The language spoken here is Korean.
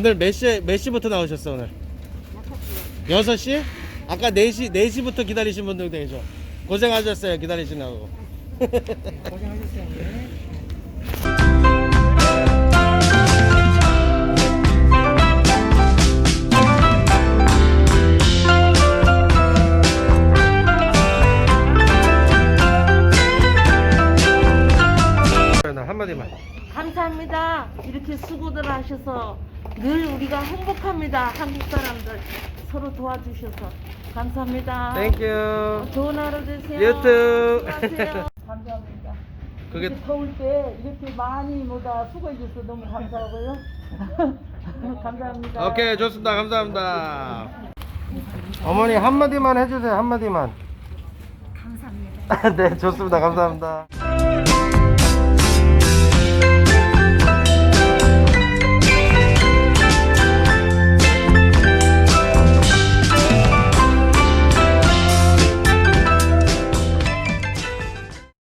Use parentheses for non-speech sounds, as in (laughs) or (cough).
오늘 몇 시, 몇 시부터 나오셨어, 오늘? 6시? 아까 4시, 4시부터 기다리신 분들도 계셔. 고생하셨어요, 기다리시느라고. 고생하셨어요. 네. 한마디만. 감사합니다. 이렇게 수고들 하셔서 늘 우리가 행복합니다. 한국 사람들 서로 도와주셔서 감사합니다. 땡큐. 좋은 하루 되세요. 유튜브. 수고하세요. (laughs) 감사합니다. 그게 이렇게 더울 때 이렇게 많이 뭐다 수고해 줘서 너무 감사하고요. (laughs) 감사합니다. 오케이 좋습니다 감사합니다 어머니 한마디만 해주세요 한마디만 감사합니다 (laughs) 네 좋습니다 감사합니다